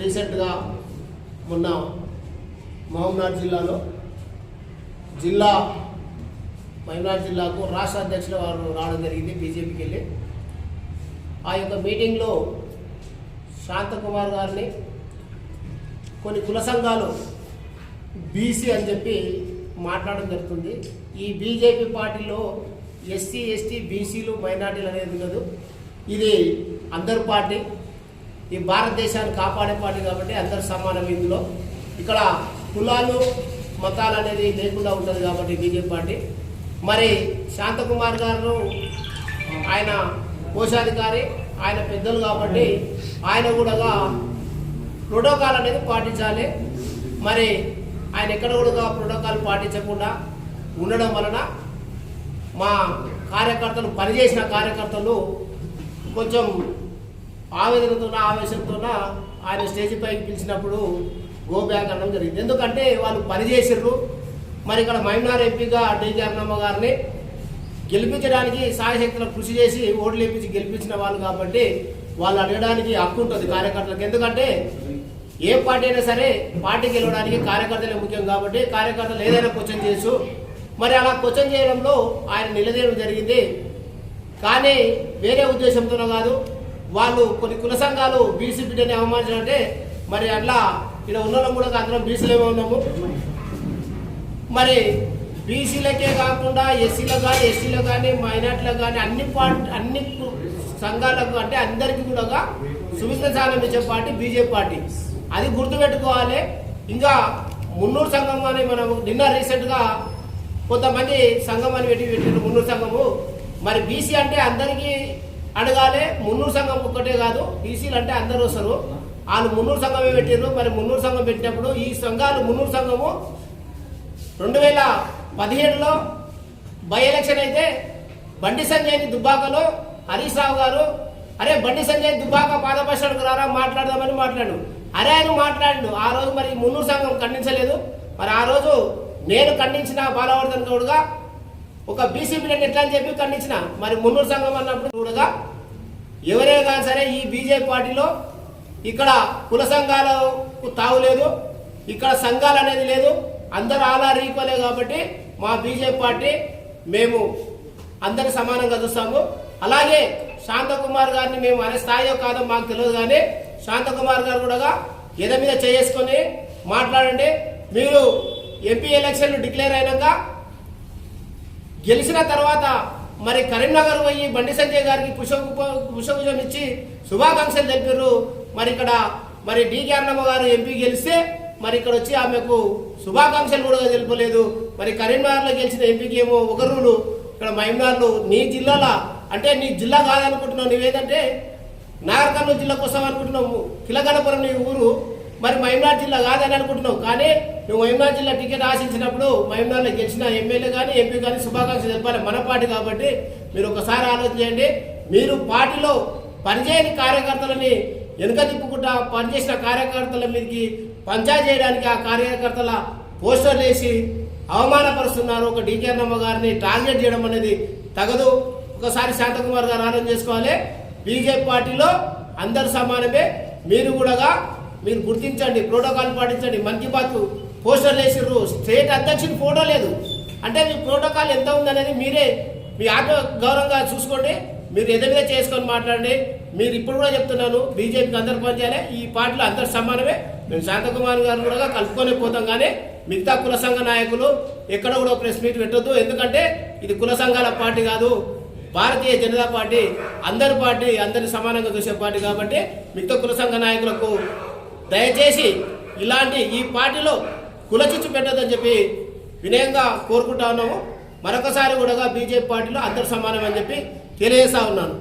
రీసెంట్గా మొన్న మహమ్నాథ్ జిల్లాలో జిల్లా మహమ్నాథ్ జిల్లాకు రాష్ట్ర అధ్యక్షులు వారు రావడం జరిగింది బీజేపీకి వెళ్ళి. ఆ యొక్క మీటింగ్లో శాంతకుమార్ గారిని కొన్ని కుల సంఘాలు బీసీ అని చెప్పి మాట్లాడడం జరుగుతుంది. ఈ బీజేపీ పార్టీలో ఎస్సీ ఎస్టీ బీసీలు మైనార్టీలు అనేది ఉండదు. ఇది అందరి పార్టీ. ఈ భారతదేశాన్ని కాపాడే పార్టీ కాబట్టి అందరు సమానం ఇందులో. ఇక్కడ కులాలు మతాలు అనేది లేకుండా ఉంటుంది కాబట్టి బీజేపీ పార్టీ. మరి శాంతకుమార్ గారు ఆయన కోశాధికారి ఆయన పెద్దలు కాబట్టి ఆయన కూడా ప్రోటోకాల్ అనేది పాటించాలి. మరి ఆయన ఎక్కడ కూడా ప్రోటోకాల్ పాటించకుండా ఉండడం వలన మా కార్యకర్తలు పనిచేసిన కార్యకర్తలు కొంచెం ఆవేదనతోన ఆవేశంతోన ఆయన స్టేజ్ పైకి పిలిచినప్పుడు గో బ్యాక్ అనడం జరిగింది. ఎందుకంటే వాళ్ళు పనిచేసారు మరి ఇక్కడ మైనార్ ఎంపీగా డీకే అన్నమ్మ గారిని గెలిపించడానికి సాయశక్తులకు కృషి చేసి ఓట్లు వేపించి గెలిపించిన వాళ్ళు కాబట్టి వాళ్ళు అడగడానికి హక్కు ఉంటుంది కార్యకర్తలకు. ఎందుకంటే ఏ పార్టీ అయినా సరే పార్టీ గెలవడానికి కార్యకర్తలే ముఖ్యం కాబట్టి కార్యకర్తలు ఏదైనా క్వశ్చన్ చేసు మరి అలా క్వశ్చన్ చేయడంలో ఆయన నిలదీయడం జరిగింది. కానీ వేరే ఉద్దేశంతోనో కాదు వాళ్ళు కొన్ని కుల సంఘాలు బీసీ బిడ్డని అవమానించాలంటే మరి అట్లా ఇక్కడ ఉన్న కూడా అందరం బీసీలేమో ఉన్నాము. మరి బీసీలకే కాకుండా ఎస్సీలో కానీ ఎస్సీలో కానీ మైనార్టీలకు కానీ అన్ని పార్టీ అన్ని సంఘాలకు అంటే అందరికీ కూడా సువిధ స్థానం ఇచ్చే పార్టీ బీజేపీ పార్టీ. అది గుర్తుపెట్టుకోవాలి. ఇంకా మున్నూరు సంఘం అని మనం నిన్న రీసెంట్గా కొంతమంది సంఘం అని పెట్టి పెట్టిన మున్నూరు సంఘము. మరి బీసీ అంటే అందరికీ అడగాలి మున్నూరు సంఘం ఒక్కటే కాదు బీసీలు అంటే అందరూ వస్తారు. వాళ్ళు మున్నూరు సంఘమే పెట్టారు మరి మున్నూరు సంఘం పెట్టినప్పుడు ఈ సంఘాలు మున్నూరు సంఘము రెండు వేల పదిహేడులో బై ఎలక్షన్ అయితే బండి సంజయ్ దుబ్బాకలో హరీష్ రావు గారు అరే బండి సంజయ్ దుబ్బాక పాదపక్షానికి రారా మాట్లాడదామని మాట్లాడు. అరే ఆయన మాట్లాడు. ఆ రోజు మరి మున్నూరు సంఘం ఖండించలేదు. మరి ఆ రోజు నేను ఖండించిన బాలవర్ధన్ గౌడ్గా ఒక బీసీ బిడ్డని ఎట్లా అని చెప్పి ఖండించిన. మరి మున్నూరు సంఘం అన్నప్పుడు చూడగా ఎవరే కానీ సరే ఈ బీజేపీ పార్టీలో ఇక్కడ కుల సంఘాలకు తాగులేదు ఇక్కడ సంఘాలు అనేది లేదు అందరూ ఆలా ఈక్వలే కాబట్టి మా బీజేపీ పార్టీ మేము అందరి సమానంగా చూస్తాము. అలాగే శాంతకుమార్ గారిని మేము అనే స్థాయిలో కాదో మాకు తెలియదు కానీ శాంతకుమార్ గారు కూడా ఎద మీద చేసుకొని మాట్లాడండి. మీరు ఎంపీ ఎలక్షన్లు డిక్లేర్ అయినాక గెలిచిన తర్వాత మరి కరీంనగర్ పోయి బండి సంజయ్ గారికి పుష్ప పుష్పభుజం ఇచ్చి శుభాకాంక్షలు తెలిపారు. మరి ఇక్కడ మరి డీకే అన్నమ్మ గారు ఎంపీ గెలిస్తే మరి ఇక్కడ వచ్చి ఆమెకు శుభాకాంక్షలు కూడా తెలుపలేదు. మరి కరీంనగర్లో గెలిచిన ఎంపీకి ఏమో ఒక రూలు. ఇక్కడ మహిళలు నీ జిల్లాలో అంటే నీ జిల్లా కాదనుకుంటున్నావు. నువ్వేదంటే నాగర్కర్నూలు జిల్లా కోసం అనుకుంటున్నావు. కిలగడపురం నీ ఊరు. మరి మహిళనాథ్ జిల్లా కాదని అనుకుంటున్నావు. కానీ నువ్వు మహిళనాథ్ జిల్లా టికెట్ ఆశించినప్పుడు మహిళనాథ్లో గెలిచిన ఎమ్మెల్యే కానీ ఎంపీ కానీ శుభాకాంక్షలు తెలపాలి మన పార్టీ కాబట్టి మీరు ఒకసారి ఆలోచన చేయండి. మీరు పార్టీలో పనిచేయని కార్యకర్తలని వెనుక తిప్పుకుంటా పనిచేసిన కార్యకర్తల మీదకి పంచాయతీ చేయడానికి ఆ కార్యకర్తల పోస్టర్లు వేసి అవమానపరుస్తున్నారు. ఒక డీకే అన్నమ్మ గారిని టార్గెట్ చేయడం అనేది తగదు. ఒకసారి శాంతకుమార్ గారు ఆలోచన చేసుకోవాలి. బీజేపీ పార్టీలో అందరు సమానమే. మీరు కూడా మీరు గుర్తించండి ప్రోటోకాల్ పాటించండి మన్ కీ బాత్ పోస్టర్లు వేసిర్రు స్టేట్ అధ్యక్షుడి ఫోటో లేదు. అంటే మీ ప్రోటోకాల్ ఎంత ఉందనేది మీరే మీ ఆత్మ గౌరవంగా చూసుకోండి మీరు ఎదురుగా చేసుకొని మాట్లాడండి. మీరు ఇప్పుడు కూడా చెప్తున్నాను బీజేపీకి అందరు పనిచేయాలి ఈ పార్టీలో అందరు సమానమే. మేము శాంతకుమార్ గారు కూడా కలుపుకొని పోతాం కానీ మిగతా కుల సంఘ నాయకులు ఎక్కడ కూడా ప్రెస్ మీట్ పెట్టొద్దు. ఎందుకంటే ఇది కుల సంఘాల పార్టీ కాదు భారతీయ జనతా పార్టీ అందరి పార్టీ అందరి సమానంగా చూసే పార్టీ కాబట్టి మిగతా కుల సంఘ నాయకులకు దయచేసి ఇలాంటి ఈ పార్టీలో కులచిచ్చు పెట్టదని చెప్పి వినయంగా కోరుకుంటా ఉన్నాము. మరొకసారి కూడా బీజేపీ పార్టీలో అందరు సమానం అని చెప్పి తెలియజేస్తా ఉన్నాను.